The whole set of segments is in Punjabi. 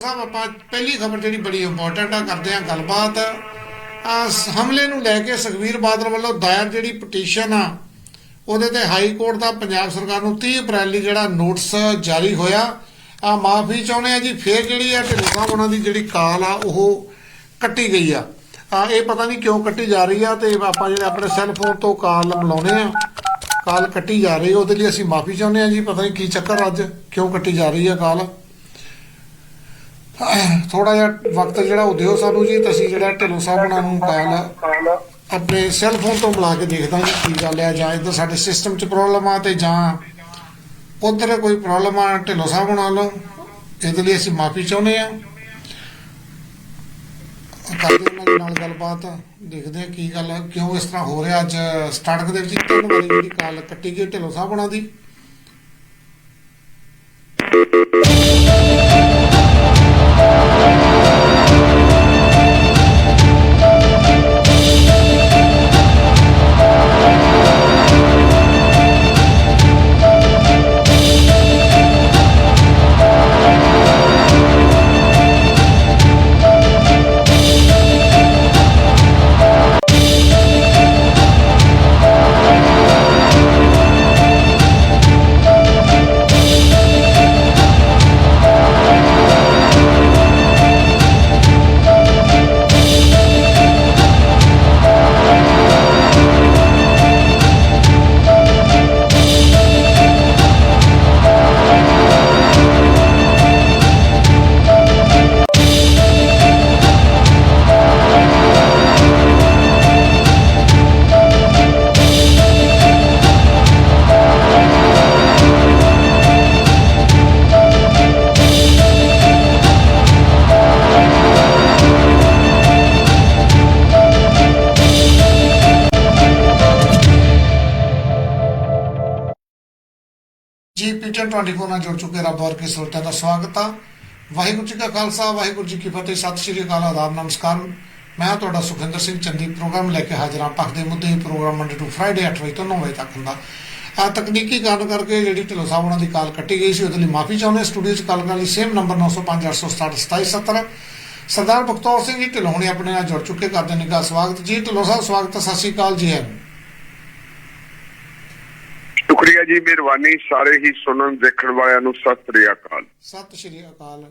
ਸਾਹਿਬ, ਆਪਾਂ ਪਹਿਲੀ ਖਬਰ ਜਿਹੜੀ ਬੜੀ ਇੰਪੋਰਟੈਂਟ ਆ, ਕਰਦੇ ਆ ਗੱਲਬਾਤ। ਆ ਹਮਲੇ ਨੂੰ ਲੈ ਕੇ ਸੁਖਵੀਰ ਬਾਦਲ ਵੱਲੋਂ ਦਾਇਰ ਜਿਹੜੀ ਪਟੀਸ਼ਨ ਆ, ਉਹਦੇ ਤੇ ਹਾਈ ਕੋਰਟ ਦਾ ਪੰਜਾਬ ਸਰਕਾਰ ਨੂੰ 30 ਅਪ੍ਰੈਲ ਲਈ ਜਿਹੜਾ ਨੋਟਿਸ ਜਾਰੀ ਹੋਇਆ। ਆ ਮਾਫੀ ਚਾਹੁੰਦੇ ਆ ਜੀ, ਫੇਰ ਜਿਹੜੀ ਆ ਢਿੱਲੋਂ ਸਾਹਿਬ ਉਹਨਾਂ ਦੀ ਜਿਹੜੀ ਕਾਲ ਆ, ਉਹ ਕੱਟੀ ਗਈ ਆ। ਆ ਇਹ ਪਤਾ ਨਹੀਂ ਕਿਉਂ ਕੱਟੀ ਜਾ ਰਹੀ ਆ ਤੇ ਆਪਾਂ ਜਿਹੜੇ ਆਪਣੇ ਸੈੱਲ ਫੋਨ ਤੋਂ ਕਾਲ ਮਿਲਾਉਨੇ ਆ, ਕਾਲ ਕੱਟੀ ਜਾ ਰਹੀ ਉਹਦੇ ਲਈ ਅਸੀਂ ਮਾਫੀ ਚਾਹੁੰਦੇ ਆ ਜੀ, ਪਤਾ ਨਹੀਂ ਕੀ ਚੱਕਰ ਅੱਜ, ਕਿਉਂ ਕੱਟੀ ਜਾ ਰਹੀ ਆ ਕਾਲ? ਥੋੜਾ ਜਿਹਾ ਵਕਤ ਜਿਹੜਾ ਉਹ ਦਿਓ ਸਾਨੂੰ ਜੀ ਤੇ ਅਸੀਂ ਜਿਹੜਾ ਢਿੱਲੋਂ ਸਾਹਿਬ ਉਹਨਾਂ ਨੂੰ ਕਾਲ ਆਪਣੇ ਸੈੱਲ ਫੋਨ ਤੋਂ ਬੁਲਾ ਕੇ ਦੇਖਦਾ ਜੀ ਕੀ ਗੱਲ ਹੈ ਜਾਂ ਇੱਧਰ ਸਾਡੇ ਸਿਸਟਮ 'ਚ ਪ੍ਰੋਬਲਮ ਆ ਤੇ ਜਾਂ ਉਧਰ ਕੋਈ ਪ੍ਰੋਬਲਮ ਆ ਢਿੱਲੋਂ ਸਾਹਿਬ ਨਾਲ ਵੱਲੋਂ ਇਹਦੇ ਲਈ ਅਸੀਂ ਮਾਫੀ ਚਾਹੁੰਦੇ ਆ ਕਰਦੇ ਉਹਨਾਂ ਨਾਲ ਗੱਲਬਾਤ ਦੇਖਦੇ ਆ ਕੀ ਗੱਲ ਆ, ਕਿਉਂ ਇਸ ਤਰ੍ਹਾਂ ਹੋ ਰਿਹਾ ਅੱਜ ਸਟਾਰਟਿੰਗ ਦੇ ਵਿੱਚ ਤਿੰਨ ਵਾਰੀ ਜਿਹੜੀ ਕਾਲ ਕੱਟੀ ਗਈ ਢਿੱਲੋਂ ਸਾਹਿਬ ਉਹਨਾਂ ਦੀ। 24 ਨਾਲ ਜੁੜ ਚੁੱਕੇ ਰੱਬ ਵਰਗੇ ਸਰੋਤਿਆਂ ਦਾ ਸਵਾਗਤ ਆ। ਵਾਹਿਗੁਰੂ ਜੀ ਕਾ ਖਾਲਸਾ, ਵਾਹਿਗੁਰੂ ਜੀ ਕੀ ਫਤਿਹ। ਸਤਿ ਸ਼੍ਰੀ ਅਕਾਲ, ਆਦਾਬ, ਨਮਸਕਾਰ। ਮੈਂ ਤੁਹਾਡਾ ਸੁਖਿੰਦਰ ਸਿੰਘ ਚੰਦੀ ਪ੍ਰੋਗਰਾਮ ਲੈ ਕੇ ਹਾਜ਼ਰ ਹਾਂ। ਪੱਖ ਦੇ ਮੁੱਦੇ ਪ੍ਰੋਗਰਾਮ ਮੰਡੇ ਟੂ ਫਰਾਈਡੇ 8 ਵਜੇ ਤੋਂ 9 ਵਜੇ ਤੱਕ ਹੁੰਦਾ। ਆ ਤਕਨੀਕੀ ਕਾਰਨ ਕਰਕੇ ਜਿਹੜੀ ਢਿੱਲੋਂ ਸਾਹਿਬ ਉਹਨਾਂ ਦੀ ਕਾਲ ਕੱਟੀ ਗਈ ਸੀ, ਉਹਦੇ ਲਈ ਮਾਫੀ ਚਾਹੁੰਦੇ ਸਟੂਡੀਓ 'ਚ ਕਾਲ ਕਰਨ ਲਈ ਸੇਮ ਨੰਬਰ 9058672770 ਸਰਦਾਰ ਬਖਤੌਰ ਸਿੰਘ ਜੀ ਢਿੱਲੋਂ ਨੇ ਆਪਣੇ ਨਾਲ ਜੁੜ ਚੁੱਕੇ। ਕਰਦੇ ਨਿੱਘਾ ਸਵਾਗਤ ਜੀ। ਢਿੱਲੋਂ ਸਾਹਿਬ, ਸਵਾਗਤ ਹੈ ਸਤਿ ਸ਼੍ਰੀ ਅਕਾਲ ਜੀ। ਹੈ ਸ਼ੁਕਰੀਆ ਜੀ ਮਿਹਰਬਾਨੀ। ਸਾਰੇ ਹੀ ਸੁਣਨ ਦੇਖਣ ਵਾਲਿਆਂ ਨੂੰ ਸਤਿ ਸ੍ਰੀ ਅਕਾਲ। ਸਤਿ ਸ਼੍ਰੀ ਅਕਾਲ।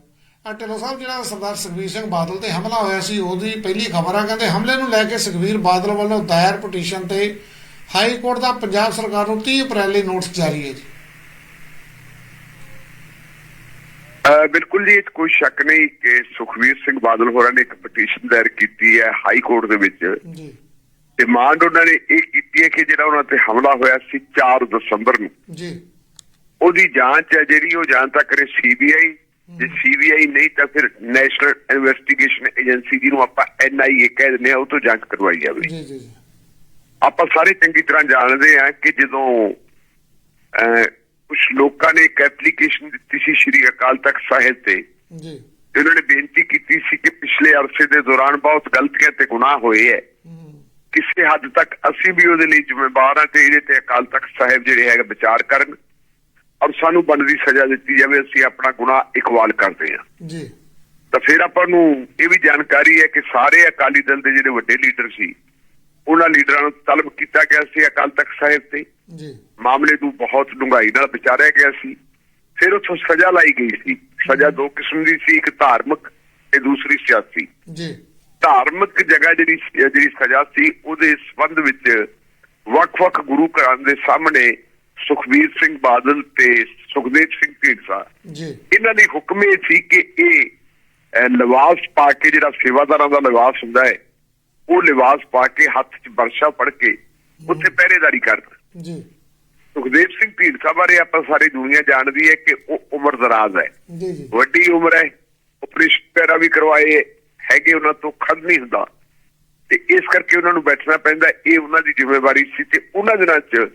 ਢਿੱਲੋਂ ਸਾਹਿਬ ਜਿਹੜਾ ਸਰਦਾਰ ਸੁਖਬੀਰ ਸਿੰਘ ਬਾਦਲ ਤੇ ਹਮਲਾ ਹੋਇਆ ਸੀ ਉਹਦੀ ਪਹਿਲੀ ਖਬਰ ਆ ਕਹਿੰਦੇ ਹਮਲੇ ਨੂੰ ਲੈ ਕੇ ਸੁਖਬੀਰ ਬਾਦਲ ਵੱਲੋਂ ਦਾਇਰ ਪਟੀਸ਼ਨ ਤੇ ਹਾਈ ਕੋਰਟ ਦਾ ਪੰਜਾਬ ਸਰਕਾਰ ਨੂੰ 30 ਅਪ੍ਰੈਲ ਲਈ ਨੋਟਿਸ ਜਾਰੀ ਹੈ ਜੀ। ਬਿਲਕੁਲ ਜੀ ਇਹ ਕੋਈ ਸ਼ੱਕ ਨਹੀਂ ਕਿ ਸੁਖਵੀਰ ਸਿੰਘ ਬਾਦਲ ਹੋਰਾਂ ਨੇ ਇੱਕ ਪਟੀਸ਼ਨ ਦਾਇਰ ਕੀਤੀ ਹੈ ਹਾਈ ਕੋਰਟ ਦੇ ਵਿੱਚ। ਜੀ। ਡਿਮਾਂਡ ਉਹਨਾਂ ਨੇ ਇਹ ਕੀਤੀ ਹੈ ਕਿ ਜਿਹੜਾ ਉਹਨਾਂ ਤੇ ਹਮਲਾ ਹੋਇਆ ਸੀ 4 ਦਸੰਬਰ ਨੂੰ। ਜੀ। ਉਹਦੀ ਜਾਂਚ ਹੈ ਜਿਹੜੀ ਉਹ ਜਾਂ ਤਾਂ ਕਰੇ ਸੀਬੀਆਈ ਜੇ ਸੀਬੀਆਈ ਨਹੀਂ ਤਾਂ ਫਿਰ ਨੈਸ਼ਨਲ ਇਨਵੈਸਟੀਗੇਸ਼ਨ ਏਜੰਸੀ ਜਿਹਨੂੰ ਆਪਾਂ ਐਨਆਈਏ ਕਹਿ ਦਿੰਦੇ ਆ ਉਹ ਤੋਂ ਜਾਂਚ ਕਰਵਾਈ ਜਾਵੇ। ਜੀ ਜੀ ਆਪਾਂ ਸਾਰੇ ਚੰਗੀ ਤਰ੍ਹਾਂ ਜਾਣਦੇ ਆ ਕਿ ਜਦੋਂ ਕੁਝ ਲੋਕਾਂ ਨੇ ਇੱਕ ਐਪਲੀਕੇਸ਼ਨ ਦਿੱਤੀ ਸੀ ਸ਼੍ਰੀ ਅਕਾਲ ਤਖਤ ਸਾਹਿਬ ਤੇ ਜੀ। ਉਹਨਾਂ ਨੇ ਬੇਨਤੀ ਕੀਤੀ ਸੀ ਕਿ ਪਿਛਲੇ ਅਰਸੇ ਦੇ ਦੌਰਾਨ ਬਹੁਤ ਗਲਤੀਆਂ ਤੇ ਗੁਨਾਹ ਹੋਏ ਹੈ। ਹਮ, ਕਿਸੇ ਹੱਦ ਤੱਕ ਅਸੀਂ ਵੀ ਉਹਦੇ ਲਈ ਜ਼ਿੰਮੇਵਾਰ ਹਾਂ ਤੇ ਇਹਦੇ ਤੇ ਅਕਾਲ ਤਖਤ ਸਾਹਿਬ ਜਿਹੜੇ ਹੈਗਾ ਵਿਚਾਰ ਕਰਨ ਔਰ ਸਾਨੂੰ ਬਣਦੀ ਸਜ਼ਾ ਦਿੱਤੀ ਜਾਵੇ ਅਸੀਂ ਆਪਣਾ ਗੁਨਾਹ ਇਕਵਾਲ ਕਰਦੇ ਹਾਂ। ਜੀ। ਤਾਂ ਫਿਰ ਆਪਾਂ ਨੂੰ ਇਹ ਵੀ ਜਾਣਕਾਰੀ ਹੈ ਕਿ ਸਾਰੇ ਅਕਾਲੀ ਦਲ ਦੇ ਜਿਹੜੇ ਵੱਡੇ ਲੀਡਰ ਸੀ ਉਹਨਾਂ ਲੀਡਰਾਂ ਨੂੰ ਤਲਬ ਕੀਤਾ ਗਿਆ ਸੀ ਅਕਾਲ ਤਖਤ ਸਾਹਿਬ ਤੇ। ਜੀ। ਮਾਮਲੇ ਨੂੰ ਬਹੁਤ ਡੂੰਘਾਈ ਨਾਲ ਵਿਚਾਰਿਆ ਗਿਆ ਸੀ। ਫਿਰ ਉੱਥੋਂ ਸਜ਼ਾ ਲਾਈ ਗਈ ਸੀ। ਸਜ਼ਾ ਦੋ ਕਿਸਮ ਦੀ ਸੀ ਇੱਕ ਧਾਰਮਿਕ ਤੇ ਦੂਸਰੀ ਸਿਆਸੀ। ਜੀ। ਧਾਰਮਿਕ ਜਗ੍ਹਾ ਜਿਹੜੀ ਜਿਹੜੀ ਸਜ਼ਾ ਸੀ ਉਹਦੇ ਸੰਬੰਧ ਵਿੱਚ ਵੱਖ-ਵੱਖ ਗੁਰੂ ਘਰਾਂ ਦੇ ਸਾਹਮਣੇ ਸੁਖਬੀਰ ਸਿੰਘ ਬਾਦਲ ਤੇ ਸੁਖਦੇਵ ਸਿੰਘ ਢੀਂਡਸਾ। ਜੀ। ਇਹਨਾਂ ਦੀ ਹੁਕਮ ਇਹ ਸੀ ਕਿ ਇਹ ਲਿਬਾਸ ਪਾ ਕੇ ਜਿਹੜਾ ਸੇਵਾਦਾਰਾਂ ਦਾ ਲਿਬਾਸ ਹੁੰਦਾ ਹੈ ਉਹ ਲਿਬਾਸ ਪਾ ਕੇ ਹੱਥ 'ਚ ਵਰਸ਼ਾ ਫੜ ਕੇ ਉੱਥੇ ਪਹਿਰੇਦਾਰੀ ਕਰਨ ਜੀ। ਸੁਖਦੇਵ ਸਿੰਘ ਢੀਂਡਸਾ ਬਾਰੇ ਆਪਾਂ ਸਾਰੀ ਦੁਨੀਆ ਜਾਣਦੀ ਹੈ ਕਿ ਉਹ ਉਮਰ ਦਰਾਜ਼ ਹੈ। ਜੀ ਜੀ। ਵੱਡੀ ਉਮਰ ਹੈ ਆਪਰੇਸ਼ਨ ਵਗੈਰਾ ਵੀ ਕਰਵਾਏ ਹੈਗੇ ਉਹਨਾਂ ਤੋਂ ਖੜ ਨਹੀਂ ਹੁੰਦਾ। ਤੇ ਇਸ ਕਰਕੇ ਉਹਨਾਂ ਨੂੰ ਬੈਠਣਾ ਪੈਂਦਾ। ਇਹ ਉਹਨਾਂ ਦੀ ਜ਼ਿੰਮੇਵਾਰੀ ਸੀ ਤੇ ਉਹਨਾਂ ਦਿਨਾਂ 'ਚ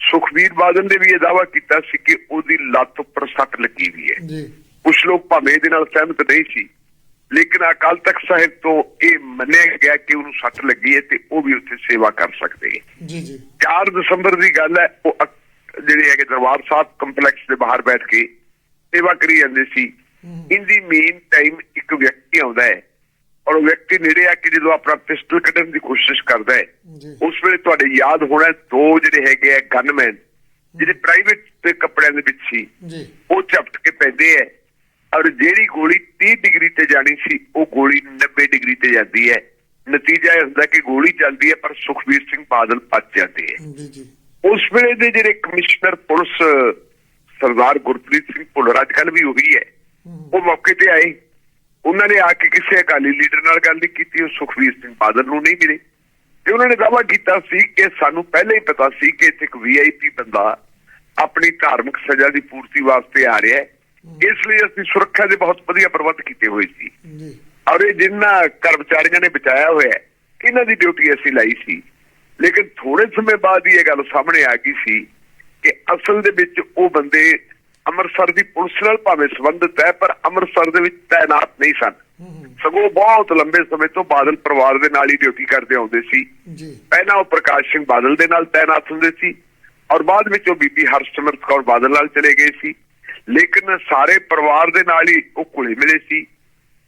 ਸੁਖਬੀਰ ਬਾਦਲ ਨੇ ਵੀ ਇਹ ਦਾਵਾ ਕੀਤਾ ਸੀ ਕਿ ਉਹਦੀ ਲੱਤ ਉੱਪਰ ਸੱਟ ਲੱਗੀ ਵੀ ਹੈ। ਜੀ। ਕੁਝ ਲੋਕ ਭਾਵੇਂ ਇਹਦੇ ਨਾਲ ਸਹਿਮਤ ਨਹੀਂ ਸੀ। ਲੇਕਿਨ ਅਕਾਲ ਤਖਤ ਸਾਹਿਬ ਤੋਂ ਇਹ ਮੰਨਿਆ ਗਿਆ ਕਿ ਉਹਨੂੰ ਸੱਟ ਲੱਗੀ ਹੈ ਤੇ ਉਹ ਵੀ ਉੱਥੇ ਸੇਵਾ ਕਰ ਸਕਦੇ ਹੈ ਜੀ ਜੀ। 4 ਦਸੰਬਰ ਦੀ ਗੱਲ ਹੈ ਉਹ ਜਿਹੜੇ ਹੈਗੇ ਦਰਬਾਰ ਸਾਹਿਬ ਕੰਪਲੈਕਸ ਦੇ ਬਾਹਰ ਬੈਠ ਕੇ ਸੇਵਾ ਕਰੀ ਜਾਂਦੇ ਸੀ। ਇਨ ਦੀ ਮੇਨ ਟਾਈਮ ਇੱਕ ਵਿਅਕਤੀ ਆਉਂਦਾ ਹੈ ਔਰ ਵਿਅਕਤੀ ਨੇੜੇ ਆ ਕੇ ਜਦੋਂ ਆਪਣਾ ਪਿਸਟਲ ਕੱਢਣ ਦੀ ਕੋਸ਼ਿਸ਼ ਕਰਦਾ ਹੈ ਉਸ ਵੇਲੇ ਤੁਹਾਡੇ ਯਾਦ ਹੋਣਾ ਦੋ ਜਿਹੜੇ ਹੈਗੇ ਆ ਗਨਮੈਨ ਜਿਹੜੇ ਪ੍ਰਾਈਵੇਟ ਦੇ ਕੱਪੜਿਆਂ ਦੇ ਵਿੱਚ ਸੀ ਉਹ ਝਪਟ ਕੇ ਪੈਂਦੇ ਐ ਔਰ ਜਿਹੜੀ ਗੋਲੀ 30 ਡਿਗਰੀ ਤੇ ਜਾਣੀ ਸੀ ਉਹ ਗੋਲੀ 90 ਡਿਗਰੀ ਤੇ ਜਾਂਦੀ ਹੈ। ਨਤੀਜਾ ਇਹ ਹੁੰਦਾ ਕਿ ਗੋਲੀ ਚੱਲਦੀ ਹੈ ਪਰ ਸੁਖਬੀਰ ਸਿੰਘ ਬਾਦਲ ਬਚ ਜਾਂਦੇ ਹੈ। ਜੀ ਜੀ। ਉਸ ਵੇਲੇ ਦੇ ਜਿਹੜੇ ਕਮਿਸ਼ਨਰ ਪੁਲਿਸ ਸਰਦਾਰ ਗੁਰਪ੍ਰੀਤ ਸਿੰਘ ਭੁੱਲਰ ਅੱਜ ਕੱਲ ਵੀ ਉਹੀ ਹੈ। ਉਹ ਮੌਕੇ ਤੇ ਆਏ। ਉਹਨਾਂ ਨੇ ਆ ਕੇ ਕਿਸੇ ਅਕਾਲੀ ਲੀਡਰ ਨਾਲ ਗੱਲ ਨਹੀਂ ਕੀਤੀ ਉਹ ਸੁਖਬੀਰ ਸਿੰਘ ਬਾਦਲ ਨੂੰ ਨਹੀਂ ਮਿਲੇ। ਤੇ ਉਹਨਾਂ ਨੇ ਦਾਅਵਾ ਕੀਤਾ ਸੀ ਕਿ ਸਾਨੂੰ ਪਹਿਲਾਂ ਹੀ ਪਤਾ ਸੀ ਕਿ ਇੱਥੇ ਇੱਕ ਵੀਆਈਪੀ ਬੰਦਾ ਆਪਣੀ ਧਾਰਮਿਕ ਸਜ਼ਾ ਦੀ ਪੂਰਤੀ ਵਾਸਤੇ ਆ ਰਿਹਾ ਹੈ। ਇਸ ਲਈ ਅਸੀਂ ਸੁਰੱਖਿਆ ਦੇ ਬਹੁਤ ਵਧੀਆ ਪ੍ਰਬੰਧ ਕੀਤੇ ਹੋਏ ਸੀ। ਜੀ। ਔਰ ਇਹ ਜਿਨ੍ਹਾਂ ਕਰਮਚਾਰੀਆਂ ਨੇ ਬਚਾਇਆ ਹੋਇਆ ਇਹਨਾਂ ਦੀ ਡਿਊਟੀ ਅਸੀਂ ਲਾਈ ਸੀ? ਲੇਕਿਨ ਥੋੜੇ ਸਮੇਂ ਬਾਅਦ ਹੀ ਇਹ ਗੱਲ ਸਾਹਮਣੇ ਆ ਗਈ ਸੀ ਕਿ ਅਸਲ ਦੇ ਵਿੱਚ ਉਹ ਬੰਦੇ ਅੰਮ੍ਰਿਤਸਰ ਦੀ ਪੁਲਿਸ ਨਾਲ ਭਾਵੇਂ ਸੰਬੰਧਿਤ ਹੈ ਪਰ ਅੰਮ੍ਰਿਤਸਰ ਦੇ ਵਿੱਚ ਤਾਇਨਾਤ ਨਹੀਂ ਸਨ। ਸਗੋਂ ਬਹੁਤ ਲੰਬੇ ਸਮੇਂ ਤੋਂ ਬਾਦਲ ਪਰਿਵਾਰ ਦੇ ਨਾਲ ਹੀ ਡਿਊਟੀ ਕਰਦੇ ਆਉਂਦੇ ਸੀ। ਜੀ। ਪਹਿਲਾਂ ਉਹ ਪ੍ਰਕਾਸ਼ ਸਿੰਘ ਬਾਦਲ ਦੇ ਨਾਲ ਤਾਇਨਾਤ ਹੁੰਦੇ ਸੀ ਔਰ ਬਾਅਦ ਵਿੱਚ ਉਹ ਬੀਬੀ ਹਰਸਿਮਰਤ ਕੌਰ ਬਾਦਲ ਨਾਲ ਚਲੇ ਗਏ ਸੀ। ਲੇਕਿਨ ਸਾਰੇ ਪਰਿਵਾਰ ਦੇ ਨਾਲ ਹੀ ਉਹ ਘੁਲੇ ਮਿਲੇ ਸੀ।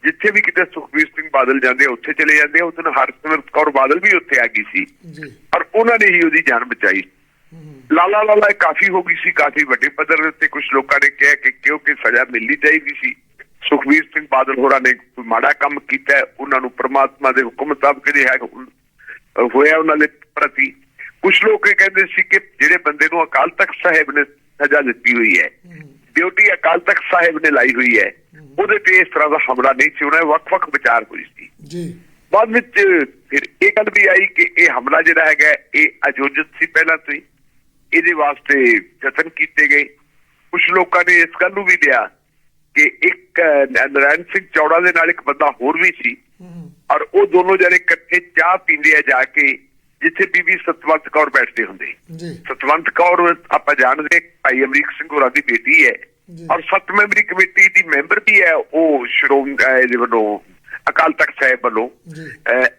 ਜਿੱਥੇ ਵੀ ਕਿਤੇ ਸੁਖਬੀਰ ਸਿੰਘ ਬਾਦਲ ਜਾਂਦੇ ਉੱਥੇ ਚਲੇ ਜਾਂਦੇ। ਉਸ ਦਿਨ ਹਰਸਿਮਰਤ ਕੌਰ ਬਾਦਲ ਵੀ ਉੱਥੇ ਆ ਗਈ ਸੀ। ਜੀ। ਔਰ ਉਹਨਾਂ ਨੇ ਹੀ ਉਹਦੀ ਜਾਨ ਬਚਾਈ। ਲਾਲਾ ਲਾਲਾ ਕਾਫੀ ਹੋ ਗਈ ਸੀ ਕਾਫੀ ਵੱਡੇ ਪੱਧਰ ਉੱਤੇ ਕੁਝ ਲੋਕਾਂ ਨੇ ਕਿਹਾ ਕਿ ਕਿਉਂਕਿ ਸਜ਼ਾ ਮਿਲਣੀ ਚਾਹੀਦੀ ਸੀ। ਸੁਖਬੀਰ ਸਿੰਘ ਬਾਦਲ ਹੋਰਾਂ ਨੇ ਮਾੜਾ ਕੰਮ ਕੀਤਾ ਉਹਨਾਂ ਨੂੰ ਪ੍ਰਮਾਤਮਾ ਦੇ ਹੁਕਮ ਮੁਤਾਬਕ ਜਿਹੜਾ ਹੈ ਹੋਇਆ ਉਹਨਾਂ ਦੇ ਪ੍ਰਤੀ। ਕੁਝ ਲੋਕ ਇਹ ਕਹਿੰਦੇ ਸੀ ਕਿ ਜਿਹੜੇ ਬੰਦੇ ਨੂੰ ਅਕਾਲ ਤਖਤ ਸਾਹਿਬ ਨੇ ਸਜ਼ਾ ਦਿੱਤੀ ਹੋਈ ਹੈ ਡਿਊਟੀ ਅਕਾਲ ਤਖਤ ਸਾਹਿਬ ਨੇ ਲਾਈ ਹੋਈ ਹੈ ਉਹਦੇ ਤੇ ਇਸ ਤਰ੍ਹਾਂ ਦਾ ਹਮਲਾ ਨਹੀਂ ਸੀ ਉਹਨਾਂ ਦੇ ਵੱਖ-ਵੱਖ ਵਿਚਾਰ ਹੋਈ ਸੀ। ਜੀ। ਬਾਅਦ ਵਿੱਚ ਫਿਰ ਇਹ ਗੱਲ ਵੀ ਆਈ ਕਿ ਇਹ ਹਮਲਾ ਜਿਹੜਾ ਹੈਗਾ ਇਹ ਅਯੋਜਿਤ ਸੀ ਪਹਿਲਾਂ ਤੋਂ ਹੀ। ਇਹਦੇ ਵਾਸਤੇ ਯਤਨ ਕੀਤੇ ਗਏ। ਕੁਝ ਲੋਕਾਂ ਨੇ ਇਸ ਗੱਲ ਨੂੰ ਵੀ ਲਿਆ ਕਿ ਇੱਕ ਨਰਾਇਣ ਸਿੰਘ ਚੌੜਾ ਦੇ ਨਾਲ ਇੱਕ ਬੰਦਾ ਹੋਰ ਵੀ ਸੀ। ਔਰ ਉਹ ਦੋਨੋਂ ਜਣੇ ਇਕੱਠੇ ਚਾਹ ਪੀਂਦੇ ਆ ਜਾ ਕੇ ਜਿੱਥੇ ਬੀਬੀ ਸਤਵੰਤ ਕੌਰ ਬੈਠਦੇ ਹੁੰਦੇ। ਸਤਵੰਤ ਕੌਰ ਆਪਾਂ ਜਾਣਦੇ ਭਾਈ ਅਮਰੀਕ ਸਿੰਘ ਹੋਰਾਂ ਦੀ ਬੇਟੀ ਹੈ। ਔਰ ਸੱਤ ਮੈਂਬਰੀ ਕਮੇਟੀ ਦੀ ਮੈਂਬਰ ਵੀ ਹੈ ਉਹ ਸ਼੍ਰੋਮਣੀ ਦੇ ਵੱਲੋਂ ਅਕਾਲ ਤਖਤ ਸਾਹਿਬ ਵੱਲੋਂ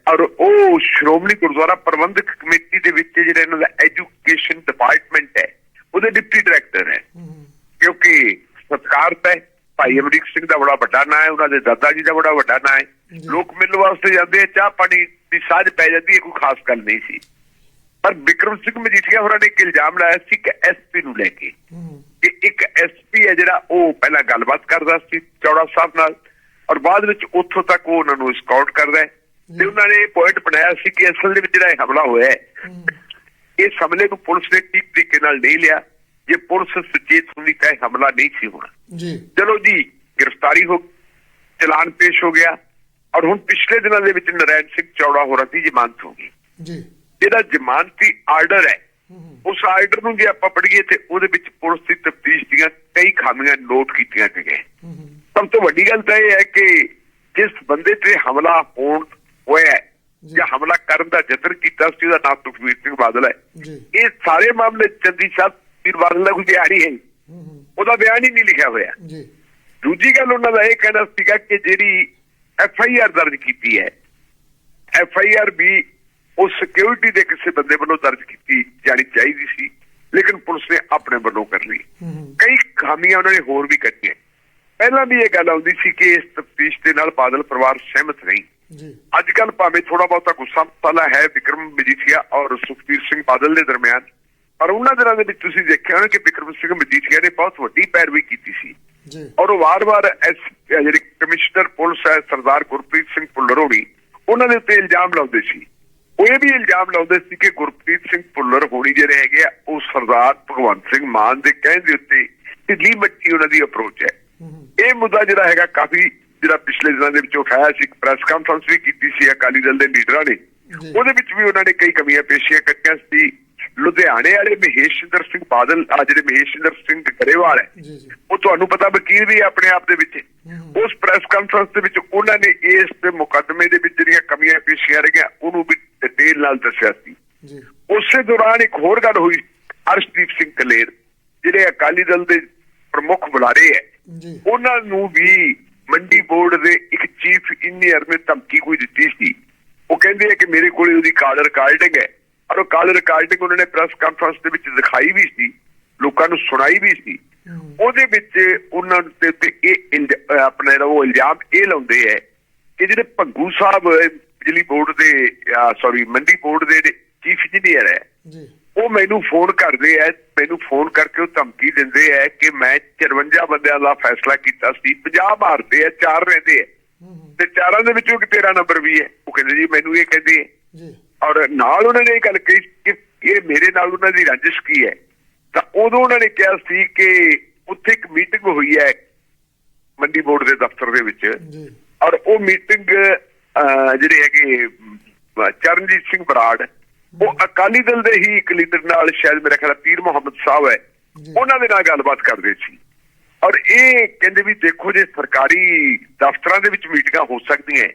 ਔਰ ਉਹ ਸ਼੍ਰੋਮਣੀ ਗੁਰਦੁਆਰਾ ਪ੍ਰਬੰਧਕ ਕਮੇਟੀ ਦੇ ਵਿੱਚ ਜਿਹੜਾ ਇਹਨਾਂ ਦਾ ਐਜੂਕੇਸ਼ਨ ਡਿਪਾਰਟਮੈਂਟ ਹੈ ਉਹਦੇ ਡਿਪਟੀ ਡਾਇਰੈਕਟਰ ਹੈ। ਕਿਉਂਕਿ ਸਤਿਕਾਰਤ ਹੈ ਭਾਈ ਅਮਰੀਕ ਸਿੰਘ ਦਾ ਬੜਾ ਵੱਡਾ ਨਾਂ ਹੈ ਉਹਨਾਂ ਦੇ ਦਾਦਾ ਜੀ ਦਾ ਬੜਾ ਵੱਡਾ ਨਾਂ ਹੈ। ਲੋਕ ਮਿਲਣ ਵਾਸਤੇ ਜਾਂਦੇ ਚਾਹ ਪਾਣੀ ਦੀ ਸਾਝ ਪੈ ਜਾਂਦੀ ਹੈ ਕੋਈ ਖਾਸ ਗੱਲ ਨਹੀਂ ਸੀ। ਪਰ ਵਿਕਰਮ ਸਿੰਘ ਮਜੀਠੀਆ ਹੋਰਾਂ ਨੇ ਇੱਕ ਇਲਜ਼ਾਮ ਲਾਇਆ ਸੀ ਕਿ ਐਸਪੀ ਨੂੰ ਲੈ ਕੇ। ਕਿ ਇੱਕ ਐਸਪੀ ਹੈ ਜਿਹੜਾ ਉਹ ਪਹਿਲਾਂ ਗੱਲਬਾਤ ਕਰਦਾ ਸੀ ਚੌੜਾ ਸਾਹਿਬ ਨਾਲ ਔਰ ਬਾਅਦ ਵਿੱਚ ਉੱਥੋਂ ਤੱਕ ਉਹ ਉਹਨਾਂ ਨੂੰ ਸਕਾਊਟ ਕਰਦਾ ਹੈ। ਤੇ ਉਹਨਾਂ ਨੇ ਇਹ ਪੁਆਇੰਟ ਬਣਾਇਆ ਸੀ ਕਿ ਅਸਲ ਦੇ ਵਿੱਚ ਜਿਹੜਾ ਇਹ ਹਮਲਾ ਹੋਇਆ ਹੈ ਇਸ ਹਮਲੇ ਨੂੰ ਪੁਲਿਸ ਨੇ ਠੀਕ ਤਰੀਕੇ ਨਾਲ ਨਹੀਂ ਲਿਆ। ਜੇ ਪੁਲਿਸ ਸੁਚੇਤ ਹੁੰਦੀ ਤਾਂ ਇਹ ਹਮਲਾ ਨਹੀਂ ਸੀ ਹੋਣਾ। ਜੀ। ਚਲੋ ਜੀ ਗ੍ਰਿਫਤਾਰੀ ਹੋ ਚਲਾਨ ਪੇਸ਼ ਹੋ ਗਿਆ। ਔਰ ਹੁਣ ਪਿਛਲੇ ਦਿਨਾਂ ਦੇ ਵਿੱਚ ਨਰੈਣ ਸਿੰਘ ਚੌੜਾ ਹੋਰਾਂ ਦੀ ਜ਼ਮਾਨਤ ਹੋ ਗਈ। ਜੀ। ਜਿਹੜਾ ਜ਼ਮਾਨਤੀ ਆਰਡਰ ਹੈ ਉਸ ਆਰਡਰ ਨੂੰ ਜੇ ਆਪਾਂ ਪੜ੍ਹੀਏ ਤੇ ਉਹਦੇ ਵਿੱਚ ਪੁਲਿਸ ਦੀ ਤਫਤੀਸ਼ ਦੀਆਂ ਕਈ ਖਾਮੀਆਂ ਨੋਟ ਕੀਤੀਆਂ ਗਈਆਂ। ਸਭ ਤੋਂ ਵੱਡੀ ਗੱਲ ਤਾਂ ਇਹ ਹੈ ਕਿ ਜਿਸ ਬੰਦੇ ਤੇ ਹਮਲਾ ਹੋਣ ਹੋਇਆ ਹੈ, ਜੀ। ਹਮਲਾ ਕਰਨ ਦਾ ਯਤਨ ਕੀਤਾ ਸੀ ਉਹਦਾ ਨਾਮ ਸੁਖਬੀਰ ਸਿੰਘ ਬਾਦਲ ਹੈ। ਇਹ ਸਾਰੇ ਮਾਮਲੇ ਚੰਦੀ ਸਾਹਿਬ ਵੀਰ ਬਾਦਲ ਦਾ ਕੋਈ ਬਿਆਨ ਹੀ ਹੈ। ਉਹਦਾ ਬਿਆਨ ਹੀ ਨਹੀਂ ਲਿਖਿਆ ਹੋਇਆ। ਜੀ। ਦੂਜੀ ਗੱਲ ਉਹਨਾਂ ਦਾ ਇਹ ਕਹਿਣਾ ਸੀਗਾ ਕਿ ਜਿਹੜੀ ਐਫ ਆਈ ਆਰ ਦਰਜ ਕੀਤੀ ਹੈ ਐਫ ਆਈ ਆਰ ਵੀ ਉਹ ਸਿਕਿਉਰਿਟੀ ਦੇ ਕਿਸੇ ਬੰਦੇ ਵੱਲੋਂ ਦਰਜ ਕੀਤੀ ਜਾਣੀ ਚਾਹੀਦੀ ਸੀ ਲੇਕਿਨ ਪੁਲਿਸ ਨੇ ਆਪਣੇ ਵੱਲੋਂ ਕਰ ਲਈ। ਕਈ ਖਾਮੀਆਂ ਉਹਨਾਂ ਨੇ ਹੋਰ ਵੀ ਕੱਢੀਆਂ। ਪਹਿਲਾਂ ਵੀ ਇਹ ਗੱਲ ਆਉਂਦੀ ਸੀ ਕਿ ਇਸ ਤਫਤੀਸ਼ ਦੇ ਨਾਲ ਬਾਦਲ ਪਰਿਵਾਰ ਸਹਿਮਤ ਨਹੀਂ। ਜੀ। ਅੱਜ ਕੱਲ ਭਾਵੇਂ ਥੋੜਾ ਬਹੁਤਾ ਗੁੱਸਾ ਮਸਾਲਾ ਹੈ ਵਿਕਰਮ ਮਜੀਠੀਆ ਔਰ ਸੁਖਬੀਰ ਸਿੰਘ ਬਾਦਲ ਦੇ ਦਰਮਿਆਨ ਪਰ ਉਹਨਾਂ ਦਿਨਾਂ ਦੇ ਵਿੱਚ ਤੁਸੀਂ ਦੇਖਿਆ ਹੋਣਾ ਕਿ ਵਿਕਰਮ ਸਿੰਘ ਮਜੀਠੀਆ ਨੇ ਬਹੁਤ ਵੱਡੀ ਪੈਰਵੀ ਕੀਤੀ ਸੀ। ਜੀ। ਔਰ ਉਹ ਵਾਰ-ਵਾਰ ਐਸ ਜਿਹੜੀ ਕਮਿਸ਼ਨਰ ਪੁਲਿਸ ਹੈ ਸਰਦਾਰ ਗੁਰਪ੍ਰੀਤ ਸਿੰਘ ਹੋਣੀ ਉਹਨਾਂ ਦੇ ਉੱਤੇ ਇਲਜ਼ਾਮ ਲਾਉਂਦੇ ਸੀ। ਉਹ ਇਹ ਵੀ ਇਲਜ਼ਾਮ ਲਾਉਂਦੇ ਸੀ ਕਿ ਗੁਰਪ੍ਰੀਤ ਸਿੰਘ ਭੁੱਲਰ ਹੋਣੀ ਜਿਹੜੇ ਹੈਗੇ ਆ ਉਹ ਸਰਦਾਰ ਭਗਵੰਤ ਸਿੰਘ ਮਾਨ ਦੇ ਕਹਿਣ ਦੇ ਉੱਤੇ ਢਿੱਲੀ ਮੱਠੀ ਉਹਨਾਂ ਦੀ ਅਪਰੋਚ ਹੈ। ਇਹ ਮੁੱਦਾ ਜਿਹੜਾ ਹੈਗਾ ਕਾਫੀ ਜਿਹੜਾ ਪਿਛਲੇ ਦਿਨਾਂ ਦੇ ਵਿੱਚ ਉਠਾਇਆ ਸੀ ਪ੍ਰੈਸ ਕਾਨਫਰੰਸ ਵੀ ਕੀਤੀ ਸੀ ਅਕਾਲੀ ਦਲ ਦੇ ਲੀਡਰਾਂ ਨੇ। ਉਹਦੇ ਵਿੱਚ ਵੀ ਉਹਨਾਂ ਨੇ ਕਈ ਕਮੀਆਂ ਪੇਸ਼ੀਆਂ ਕੱਟੀਆਂ ਸੀ। ਲੁਧਿਆਣੇ ਵਾਲੇ ਮਹੇਸ਼ਿੰਦਰ ਸਿੰਘ ਬਾਦਲ ਆ ਜਿਹੜੇ ਮਹੇਸ਼ਿੰਦਰ ਸਿੰਘ ਗਰੇਵਾਲ ਹੈ ਉਹ ਤੁਹਾਨੂੰ ਪਤਾ ਵਕੀਲ ਵੀ ਆਪਣੇ ਆਪ ਦੇ ਵਿੱਚ। ਉਸ ਪ੍ਰੈਸ ਕਾਨਫਰੰਸ ਦੇ ਵਿੱਚ ਉਹਨਾਂ ਨੇ ਇਸ ਦੇ ਮੁਕੱਦਮੇ ਦੇ ਵਿੱਚ ਜਿਹੜੀਆਂ ਕਮੀਆਂ ਪੇਸ਼ੀਆਂ ਰਹੀਆਂ ਉਹਨੂੰ ਵੀ ਡਿਟੇਲ ਨਾਲ ਦੱਸਿਆ ਸੀ। ਉਸੇ ਦੌਰਾਨ ਇੱਕ ਹੋਰ ਗੱਲ ਹੋਈ ਅਰਸ਼ਦੀਪ ਸਿੰਘ ਕਲੇਰ ਜਿਹੜੇ ਅਕਾਲੀ ਦਲ ਦੇ ਪ੍ਰਮੁੱਖ ਬੁਲਾਰੇ ਹੈ ਜੀ। ਉਹਨਾਂ ਨੂੰ ਵੀ ਮੰਡੀ ਬੋਰਡ ਦੇ ਇੱਕ ਚੀਫ ਇੰਜੀਨੀਅਰ ਨੇ ਧਮਕੀ ਕੋਈ ਦਿੱਤੀ ਸੀ। ਉਹ ਕਹਿੰਦੇ ਆ ਕਿ ਮੇਰੇ ਕੋਲੇ ਉਹਦੀ ਕਾਲ ਰਿਕਾਰਡਿੰਗ ਹੈ। ਔਰ ਉਹ ਕਾਲ ਰਿਕਾਰਡਿੰਗ ਉਹਨਾਂ ਨੇ ਪ੍ਰੈਸ ਕਾਨਫਰੰਸ ਦੇ ਵਿੱਚ ਦਿਖਾਈ ਵੀ ਸੀ ਲੋਕਾਂ ਨੂੰ ਸੁਣਾਈ ਵੀ ਸੀ। ਉਹਦੇ ਵਿੱਚ ਉਹਨਾਂ ਦੇ ਉੱਤੇ ਇਹ ਆਪਣਾ ਉਹ ਇਲਜ਼ਾਮ ਇਹ ਲਾਉਂਦੇ ਹੈ ਕਿ ਜਿਹੜੇ ਭੰਗੂ ਸਾਹਿਬ ਬਿਜਲੀ ਬੋਰਡ ਦੇ ਸੌਰੀ ਮੰਡੀ ਬੋਰਡ ਦੇ ਚੀਫ ਇੰਜੀਨੀਅਰ ਹੈ ਜੀ। ਉਹ ਮੈਨੂੰ ਫੋਨ ਕਰਦੇ ਐ ਮੈਨੂੰ ਫੋਨ ਕਰਕੇ ਉਹ ਧਮਕੀ ਦਿੰਦੇ ਐ ਕਿ ਮੈਂ 54 ਬੰਦਿਆਂ ਦਾ ਫੈਸਲਾ ਕੀਤਾ ਸੀ 50 ਮਾਰਦੇ ਐ ਚਾਰ ਰਹਿੰਦੇ ਐ। ਤੇ ਚਾਰਾਂ ਦੇ ਵਿੱਚੋਂ ਇੱਕ ਤੇਰਾ ਨੰਬਰ ਵੀ ਐ। ਉਹ ਕਹਿੰਦੇ ਜੀ ਮੈਨੂੰ ਇਹ ਕਹਿੰਦੇ ਜੀ। ਔਰ ਨਾਲ ਉਹਨਾਂ ਨੇ ਇਹ ਗੱਲ ਕਹੀ ਕਿ ਇਹ ਮੇਰੇ ਨਾਲ ਉਹਨਾਂ ਦੀ ਰੰਜਿਸ਼ ਕੀ ਹੈ ਤਾਂ ਉਦੋਂ ਉਹਨਾਂ ਨੇ ਕਿਹਾ ਸੀ ਕਿ ਉੱਥੇ ਇੱਕ ਮੀਟਿੰਗ ਹੋਈ ਹੈ ਮੰਡੀ ਬੋਰਡ ਦੇ ਦਫ਼ਤਰ ਦੇ ਵਿੱਚ। ਜੀ। ਔਰ ਉਹ ਮੀਟਿੰਗ ਜਿਹੜੇ ਹੈਗੇ ਚਰਨਜੀਤ ਸਿੰਘ ਬਰਾੜ ਉਹ ਅਕਾਲੀ ਦਲ ਦੇ ਹੀ ਇੱਕ ਲੀਡਰ ਨਾਲ ਸ਼ਾਇਦ ਮੇਰੇ ਖਿਆਲ ਪੀਰ ਮੁਹੰਮਦ ਸਾਹਿਬ ਹੈ। ਉਹਨਾਂ ਦੇ ਨਾਲ ਗੱਲਬਾਤ ਕਰਦੇ ਸੀ। ਔਰ ਇਹ ਕਹਿੰਦੇ ਵੀ ਦੇਖੋ ਜੇ ਸਰਕਾਰੀ ਦਫ਼ਤਰਾਂ ਦੇ ਵਿੱਚ ਮੀਟਿੰਗਾਂ ਹੋ ਸਕਦੀਆਂ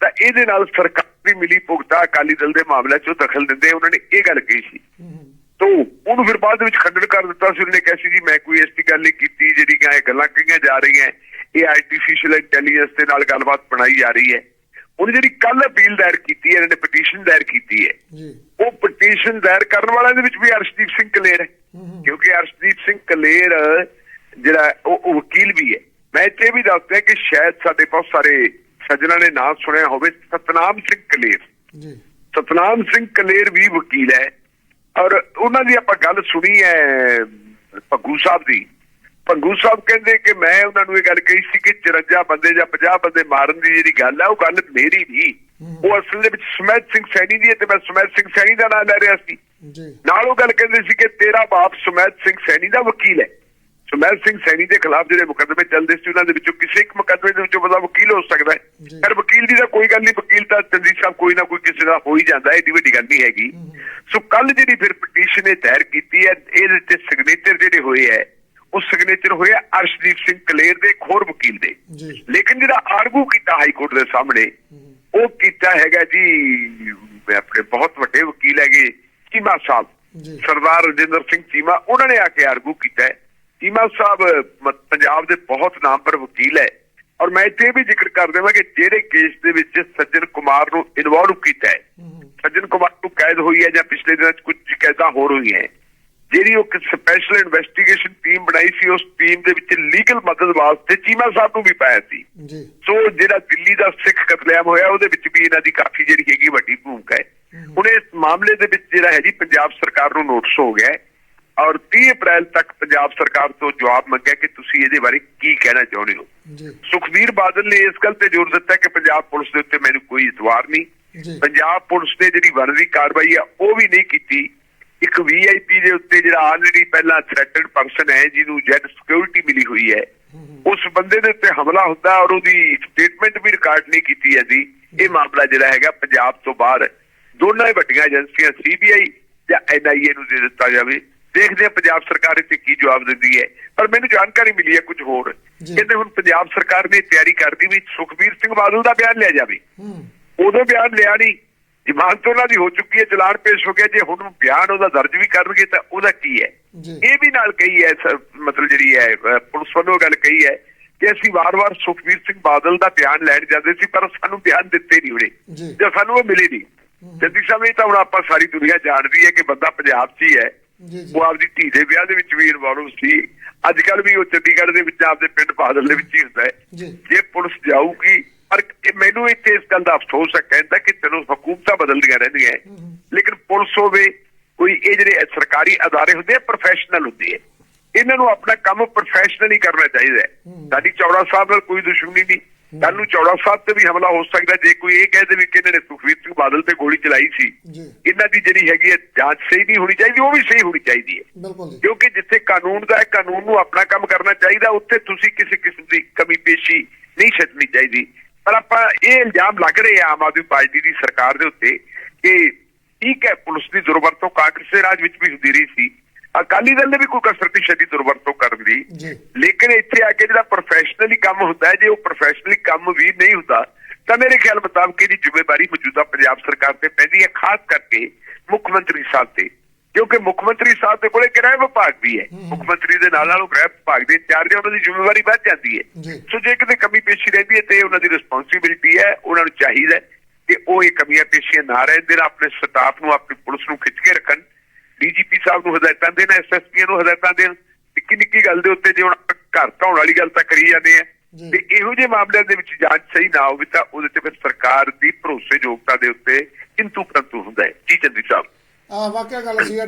ਤਾਂ ਇਹਦੇ ਨਾਲ ਸਰਕਾਰ ਦੀ ਮਿਲੀ ਭੁਗਤਾ ਅਕਾਲੀ ਦਲ ਦੇ ਮਾਮਲੇ 'ਚ ਦਖਲ ਦਿੰਦੇ ਉਹਨਾਂ ਨੇ ਇਹ ਗੱਲ ਕਹੀ ਸੀ। ਤੋ ਉਹਨੂੰ ਫਿਰ ਬਾਅਦ ਦੇ ਵਿੱਚ ਖੰਡਨ ਕਰ ਦਿੱਤਾ ਸੀ। ਉਹਨੇ ਕਿਹਾ ਸੀ ਜੀ ਮੈਂ ਕੋਈ ਐਸੀ ਗੱਲ ਨਹੀਂ ਕੀਤੀ ਜਿਹੜੀਆਂ ਇਹ ਗੱਲਾਂ ਕਹੀਆਂ ਜਾ ਰਹੀਆਂ ਇਹ ਆਰਟੀਫੀਸ਼ੀਅਲ ਇੰਟੈਲੀਜੈਂਸ ਦੇ ਨਾਲ ਗੱਲਬਾਤ ਬਣਾਈ ਜਾ ਰਹੀ ਹੈ। ਉਹਨੇ ਜਿਹੜੀ ਕੱਲ ਅਪੀਲ ਦਾਇਰ ਕੀਤੀ ਹੈ ਇਹਨਾਂ ਨੇ ਪਟੀਸ਼ਨ ਦਾਇਰ ਕੀਤੀ ਹੈ ਜੀ। ਉਹ ਪਟੀਸ਼ਨ ਦਾਇਰ ਕਰਨ ਵਾਲਿਆਂ ਦੇ ਵਿੱਚ ਵੀ ਅਰਸ਼ਦੀਪ ਸਿੰਘ ਕਲੇਰ ਹੈ। ਕਿਉਂਕਿ ਅਰਸ਼ਦੀਪ ਸਿੰਘ ਕਲੇਰ ਜਿਹੜਾ ਉਹ ਉਹ ਵਕੀਲ ਵੀ ਹੈ। ਮੈਂ ਇੱਥੇ ਵੀ ਦੱਸਦਾ ਕਿ ਸ਼ਾਇਦ ਸਾਡੇ ਬਹੁਤ ਸਾਰੇ ਸੱਜਣਾ ਨੇ ਨਾਮ ਸੁਣਿਆ ਹੋਵੇ ਸਤਨਾਮ ਸਿੰਘ ਕਲੇਰ। ਜੀ। ਸਤਨਾਮ ਸਿੰਘ ਕਲੇਰ ਵੀ ਵਕੀਲ ਹੈ। ਔਰ ਉਹਨਾਂ ਦੀ ਆਪਾਂ ਗੱਲ ਸੁਣੀ ਹੈ ਭੱਗੂ ਸਾਹਿਬ ਦੀ। ਭੱਗੂ ਸਾਹਿਬ ਕਹਿੰਦੇ ਕਿ ਮੈਂ ਉਹਨਾਂ ਨੂੰ ਇਹ ਗੱਲ ਕਹੀ ਸੀ ਕਿ 54 ਬੰਦੇ ਜਾਂ 50 ਬੰਦੇ ਮਾਰਨ ਦੀ ਜਿਹੜੀ ਗੱਲ ਹੈ ਉਹ ਗੱਲ ਮੇਰੀ ਨਹੀਂ। ਉਹ ਅਸਲ ਦੇ ਵਿੱਚ ਸਮੈਤ ਸਿੰਘ ਸੈਣੀ ਦੀ ਹੈ ਤੇ ਮੈਂ ਸਮੈਤ ਸਿੰਘ ਸੈਣੀ ਦਾ ਨਾਮ ਲੈ ਰਿਹਾ ਸੀ। ਜੀ। ਨਾਲ ਉਹ ਗੱਲ ਕਹਿੰਦੇ ਸੀ ਕਿ ਤੇਰਾ ਬਾਪ ਸਮੈਤ ਸਿੰਘ ਸੈਣੀ ਦਾ ਵਕੀਲ ਹੈ। ਸਮੈਤ ਸਿੰਘ ਸੈਣੀ ਦੇ ਖਿਲਾਫ ਜਿਹੜੇ ਮੁਕੱਦਮੇ ਚੱਲਦੇ ਸੀ ਉਹਨਾਂ ਦੇ ਵਿੱਚੋਂ ਕਿਸੇ ਇੱਕ ਮੁਕੱਦਮੇ ਦੇ ਵਿੱਚੋਂ ਬੰਦਾ ਵਕੀਲ ਹੋ ਸਕਦਾ ਹੈ। ਪਰ ਵਕੀਲ ਦੀ ਤਾਂ ਕੋਈ ਗੱਲ ਨਹੀਂ ਵਕੀਲ ਤਾਂ ਚੰਦੀ ਸਾਹਿਬ ਕੋਈ ਨਾ ਕੋਈ ਕਿਸੇ ਦਾ ਹੋ ਹੀ ਜਾਂਦਾ ਹੈ ਏਡੀ ਵੱਡੀ ਗੱਲ ਨਹੀਂ ਹੈਗੀ। ਸੋ ਕੱਲ ਜਿਹੜੀ ਫਿਰ ਪਟੀਸ਼ਨ ਇਹ ਦਾਇਰ ਕੀਤੀ ਹੈ ਇਹਦੇ ਤੇ ਸਿਗਨੇਚਰ ਜਿਹੜੇ ਹੋਏ ਹੈ ਉਹ ਸਿਗਨੇਚਰ ਹੋਏ ਆ ਅਰਸ਼ਦੀਪ ਸਿੰਘ ਕਲੇਰ ਦੇ ਇੱਕ ਹੋਰ ਵਕੀਲ ਦੇ। ਜੀ। ਲੇਕਿਨ ਜਿਹੜਾ ਆਰਗੂ ਕੀਤਾ ਹਾਈ ਕੋਰਟ ਦੇ ਸਾਹਮਣੇ ਉਹ ਕੀਤਾ ਹੈਗਾ ਜੀ ਆਪਣੇ ਬਹੁਤ ਵੱਡੇ ਵਕੀਲ ਹੈਗੇ ਚੀਮਾ ਸਾਹਿਬ। ਸਰਦਾਰ ਰਜਿੰਦਰ ਸਿੰਘ ਚੀਮਾ ਉਹਨਾਂ ਨੇ ਆ ਕੇ ਆਰਗੂ ਕੀਤਾ ਚੀਮਾ ਸਾਹਿਬ ਪੰਜਾਬ ਦੇ ਬਹੁਤ ਨਾਮਵਰ ਵਕੀਲ ਹੈ। ਔਰ ਮੈਂ ਇੱਥੇ ਵੀ ਜ਼ਿਕਰ ਕਰ ਦੇਵਾਂ ਕਿ ਜਿਹੜੇ ਕੇਸ ਦੇ ਵਿੱਚ ਸੱਜਣ ਕੁਮਾਰ ਨੂੰ ਇਨਵੋਲਵ ਕੀਤਾ ਹੈ। ਸੱਜਣ ਕੁਮਾਰ ਨੂੰ ਕੈਦ ਹੋਈ ਹੈ ਜਾਂ ਪਿਛਲੇ ਦਿਨਾਂ 'ਚ ਕੁਝ ਕੈਦਾਂ ਹੋਰ ਹੋਈਆਂ ਹੈ ਜਿਹੜੀ ਉਹ ਸਪੈਸ਼ਲ ਇਨਵੈਸਟੀਗੇਸ਼ਨ ਟੀਮ ਬਣਾਈ ਸੀ ਉਸ ਟੀਮ ਦੇ ਵਿੱਚ ਲੀਗਲ ਮਦਦ ਵਾਸਤੇ ਚੀਮਾ ਸਾਹਿਬ ਨੂੰ ਵੀ ਪਾਇਆ ਸੀ। ਜੀ। ਸੋ ਜਿਹੜਾ ਦਿੱਲੀ ਦਾ ਸਿੱਖ ਕਤਲੇਆਮ ਹੋਇਆ ਉਹਦੇ ਵਿੱਚ ਵੀ ਇਹਨਾਂ ਦੀ ਕਾਫੀ ਜਿਹੜੀ ਹੈਗੀ ਵੱਡੀ ਭੂਮਿਕਾ ਹੈ। ਹੁਣ ਇਸ ਮਾਮਲੇ ਦੇ ਵਿੱਚ ਜਿਹੜਾ ਹੈ ਜੀ ਪੰਜਾਬ ਸਰਕਾਰ ਨੂੰ ਨੋਟਿਸ ਹੋ ਗਿਆ ਔਰ 30 ਅਪ੍ਰੈਲ ਤੱਕ ਪੰਜਾਬ ਸਰਕਾਰ ਤੋਂ ਜਵਾਬ ਮੰਗਿਆ ਕਿ ਤੁਸੀਂ ਇਹਦੇ ਬਾਰੇ ਕੀ ਕਹਿਣਾ ਚਾਹੁੰਦੇ ਹੋ। ਜੀ। ਸੁਖਬੀਰ ਬਾਦਲ ਨੇ ਇਸ ਗੱਲ ਤੇ ਜ਼ੋਰ ਦਿੱਤਾ ਕਿ ਪੰਜਾਬ ਪੁਲਿਸ ਦੇ ਉੱਤੇ ਮੈਨੂੰ ਕੋਈ ਇਤਵਾਰ ਨਹੀਂ। ਪੰਜਾਬ ਪੁਲਿਸ ਨੇ ਜਿਹੜੀ ਬਣਦੀ ਕਾਰਵਾਈ ਆ ਉਹ ਵੀ ਨਹੀਂ ਕੀਤੀ। ਇੱਕ ਵੀਆਈਪੀ ਦੇ ਉੱਤੇ ਜਿਹੜਾ ਆਲਰੇਡੀ ਪਹਿਲਾਂ ਥ੍ਰੈਟਡ ਪਰਸਨ ਹੈ ਜਿਹਨੂੰ ਜੈਡ ਸਿਕਿਉਰਿਟੀ ਮਿਲੀ ਹੋਈ ਹੈ ਉਸ ਬੰਦੇ ਦੇ ਉੱਤੇ ਹਮਲਾ ਹੁੰਦਾ ਔਰ ਉਹਦੀ ਸਟੇਟਮੈਂਟ ਵੀ ਰਿਕਾਰਡ ਨਹੀਂ ਕੀਤੀ ਜਾਂਦੀ ਇਹ ਮਾਮਲਾ ਜਿਹੜਾ ਹੈਗਾ ਪੰਜਾਬ ਤੋਂ ਬਾਹਰ ਦੋਨਾਂ ਹੀ ਵੱਡੀਆਂ ਏਜੰਸੀਆਂ ਸੀਬੀਆਈ ਜਾਂ ਐਨਆਈਏ ਨੂੰ ਦੇ ਦਿੱਤਾ ਜਾਵੇ। ਦੇਖਦੇ ਹਾਂ ਪੰਜਾਬ ਸਰਕਾਰ ਇੱਥੇ ਕੀ ਜਵਾਬ ਦਿੰਦੀ ਹੈ। ਪਰ ਮੈਨੂੰ ਜਾਣਕਾਰੀ ਮਿਲੀ ਹੈ ਕੁਝ ਹੋਰ। ਕਹਿੰਦੇ ਹੁਣ ਪੰਜਾਬ ਸਰਕਾਰ ਨੇ ਤਿਆਰੀ ਕਰਦੀ ਵੀ ਸੁਖਬੀਰ ਸਿੰਘ ਬਾਦਲ ਦਾ ਬਿਆਨ ਲਿਆ ਜਾਵੇ। ਉਦੋਂ ਬਿਆਨ ਲਿਆ ਨਹੀਂ। ਜ਼ਮਾਨਤ ਉਹਨਾਂ ਦੀ ਹੋ ਚੁੱਕੀ ਹੈ ਚਲਾਨ ਪੇਸ਼ ਹੋ ਗਿਆ। ਜੇ ਹੁਣ ਬਿਆਨ ਉਹਦਾ ਦਰਜ ਵੀ ਕਰਨਗੇ ਤਾਂ ਉਹਦਾ ਕੀ ਹੈ? ਇਹ ਵੀ ਨਾਲ ਕਹੀ ਹੈ ਮਤਲਬ ਜਿਹੜੀ ਹੈ ਪੁਲਿਸ ਵੱਲੋਂ ਗੱਲ ਕਹੀ ਹੈ ਕਿ ਅਸੀਂ ਵਾਰ-ਵਾਰ ਸੁਖਬੀਰ ਸਿੰਘ ਬਾਦਲ ਦਾ ਬਿਆਨ ਲੈਣ ਜਾਂਦੇ ਸੀ ਪਰ ਸਾਨੂੰ ਬਿਆਨ ਦਿੱਤੇ ਨਹੀਂ ਉਹਨੇ। ਜੀ। ਜਾਂ ਸਾਨੂੰ ਉਹ ਮਿਲੇ ਨਹੀਂ। ਜੱਦੀ ਸਾਹਿਬ ਇਹ ਤਾਂ ਹੁਣ ਆਪਾਂ ਸਾਰੀ ਦੁਨੀਆ ਜਾਣਦੀ ਹੈ ਕਿ ਬੰਦਾ ਪੰਜਾਬ 'ਚ ਹੀ ਹੈ। ਉਹ ਆਪਦੀ ਧੀ ਦੇ ਵਿਆਹ ਦੇ ਵਿੱਚ ਵੀ ਇਨਵੋਲਵ ਸੀ। ਅੱਜ ਕੱਲ ਵੀ ਉਹ ਚੰਡੀਗੜ੍ਹ ਦੇ ਵਿੱਚ ਆਪਦੇ ਪਿੰਡ ਬਾਦਲ ਦੇ ਵਿੱਚ ਹੀ ਹੁੰਦਾ ਹੈ। ਜੇ ਪੁਲਿਸ ਜਾਊਗੀ ਪਰ ਇਹ ਮੈਨੂੰ ਇੱਥੇ ਇਸ ਗੱਲ ਦਾ ਅਫਸੋਸ ਹੈ ਕਹਿੰਦਾ ਕਿ ਚਲੋ ਹਕੂਮਤਾਂ ਬਦਲਦੀਆਂ ਰਹਿੰਦੀਆਂ। ਲੇਕਿਨ ਪੁਲਿਸ ਹੋਵੇ ਕੋਈ ਇਹ ਜਿਹੜੇ ਸਰਕਾਰੀ ਅਦਾਰੇ ਹੁੰਦੇ ਆ ਪ੍ਰੋਫੈਸ਼ਨਲ ਹੁੰਦੇ ਆ ਇਹਨਾਂ ਨੂੰ ਆਪਣਾ ਕੰਮ ਪ੍ਰੋਫੈਸ਼ਨਲੀ ਕਰਨਾ ਚਾਹੀਦਾ ਹੈ। ਸਾਡੀ ਚੌੜਾ ਸਾਹਿਬ ਨਾਲ ਕੋਈ ਦੁਸ਼ਮਣੀ ਨਹੀਂ। ਕੱਲ ਨੂੰ ਚੌੜਾ ਸਾਹਿਬ ਤੇ ਵੀ ਹਮਲਾ ਹੋ ਸਕਦਾ ਜੇ ਕੋਈ ਇਹ ਕਹਿ ਦੇਵੇ ਕਿ ਇਹਨਾਂ ਨੇ ਸੁਖਵੀਰ ਸਿੰਘ ਬਾਦਲ ਤੇ ਗੋਲੀ ਚਲਾਈ ਸੀ। ਇਹਨਾਂ ਦੀ ਜਿਹੜੀ ਹੈਗੀ ਹੈ ਜਾਂਚ ਸਹੀ ਨਹੀਂ ਹੋਣੀ ਚਾਹੀਦੀ ਉਹ ਵੀ ਸਹੀ ਹੋਣੀ ਚਾਹੀਦੀ ਹੈ। ਕਿਉਂਕਿ ਜਿੱਥੇ ਕਾਨੂੰਨ ਦਾ ਹੈ ਕਾਨੂੰਨ ਨੂੰ ਆਪਣਾ ਕੰਮ ਕਰਨਾ ਚਾਹੀਦਾ ਉੱਥੇ ਤੁਸੀਂ ਕਿਸੇ ਕਿਸਮ ਦੀ ਕਮੀ ਪੇਸ਼ੀ ਨਹੀਂ ਛੱਡਣੀ ਚਾਹੀਦੀ। ਪਰ ਆਪਾਂ ਇਹ ਇਲਜ਼ਾਮ ਲੱਗ ਰਹੇ ਆ ਆਮ ਆਦਮੀ ਪਾਰਟੀ ਦੀ ਸਰਕਾਰ ਦੇ ਉੱਤੇ ਕਿ ਠੀਕ ਹੈ ਪੁਲਿਸ ਦੀ ਦੁਰਵਰਤੋਂ ਕਾਂਗਰਸ ਦੇ ਰਾਜ ਵਿੱਚ ਵੀ ਹੁੰਦੀ ਰਹੀ ਸੀ। ਅਕਾਲੀ ਦਲ ਨੇ ਵੀ ਕੋਈ ਕਸਰਤੀ ਸ਼ਦੀ ਦੁਰਵਰਤੋਂ ਕਰਨ ਦੀ। ਲੇਕਿਨ ਇੱਥੇ ਆ ਕੇ ਜਿਹੜਾ ਪ੍ਰੋਫੈਸ਼ਨਲੀ ਕੰਮ ਹੁੰਦਾ ਹੈ ਜੇ ਉਹ ਪ੍ਰੋਫੈਸ਼ਨਲੀ ਕੰਮ ਵੀ ਨਹੀਂ ਹੁੰਦਾ ਤਾਂ ਮੇਰੇ ਖਿਆਲ ਮੁਤਾਬਕ ਇਹਦੀ ਜ਼ਿੰਮੇਵਾਰੀ ਮੌਜੂਦਾ ਪੰਜਾਬ ਸਰਕਾਰ ਤੇ ਪੈਂਦੀ ਹੈ ਖਾਸ ਕਰਕੇ ਮੁੱਖ ਮੰਤਰੀ ਸਾਹਿਬ ਤੇ। ਕਿਉਂਕਿ ਮੁੱਖ ਮੰਤਰੀ ਸਾਹਿਬ ਦੇ ਕੋਲੇ ਗ੍ਰਹਿ ਵਿਭਾਗ ਵੀ ਹੈ। ਮੁੱਖ ਮੰਤਰੀ ਦੇ ਨਾਲ ਨਾਲ ਉਹ ਗ੍ਰਹਿ ਵਿਭਾਗ ਦੇ ਇੰਚਾਰਜ ਉਹਨਾਂ ਦੀ ਜ਼ਿੰਮੇਵਾਰੀ ਵੱਧ ਜਾਂਦੀ ਹੈ। ਸੋ ਜੇ ਕਿਤੇ ਕਮੀ ਪੇਸ਼ੀ ਰਹਿੰਦੀ ਹੈ ਤੇ ਉਹਨਾਂ ਦੀ ਰਿਸਪੌਂਸਿਬਿਲਟੀ ਹੈ ਉਹਨਾਂ ਨੂੰ ਚਾਹੀਦਾ ਹੈ ਕਿ ਉਹ ਇਹ ਕਮੀਆਂ ਪੇਸ਼ੀਆਂ ਨਾ ਰਹਿਣ ਦੇਣ ਆਪਣੇ ਸਟਾਫ ਨੂੰ ਆਪਣੀ ਪੁਲਿਸ ਨੂੰ ਖਿੱਚ ਕੇ ਰੱਖਣ। ਡੀਜੀਪੀ ਸਾਹਿਬ ਨੂੰ ਹਦਾਇਤਾਂ ਦੇਣ ਐਸਐਸਪੀ ਨੂੰ ਹਦਾਇਤਾਂ ਦੇਣ। ਨਿੱਕੀ ਨਿੱਕੀ ਗੱਲ ਦੇ ਉੱਤੇ ਜੇ ਹੁਣ ਘਰ ਢਾਉਣ ਵਾਲੀ ਗੱਲ ਤਾਂ ਕਰੀ ਜਾਂਦੇ ਆ। ਤੇ ਇਹੋ ਜਿਹੇ ਮਾਮਲਿਆਂ ਦੇ ਵਿੱਚ ਜਾਂਚ ਸਹੀ ਨਾ ਹੋਵੇ ਤਾਂ ਉਹਦੇ ਤੇ ਫਿਰ ਸਰਕਾਰ ਦੀ ਭਰੋਸੇਯੋਗਤਾ ਦੇ ਉੱਤੇ ਕਿੰਤੂ ਪ੍ਰੰਤੂ ਹੁੰਦਾ ਹੈ। ਜੀ ਚੰਦੀ ਸਾਹਿਬ। ਆ ਵਾਕਿਆ ਗੱਲ ਸੀ ਢਿੱਲੋਂ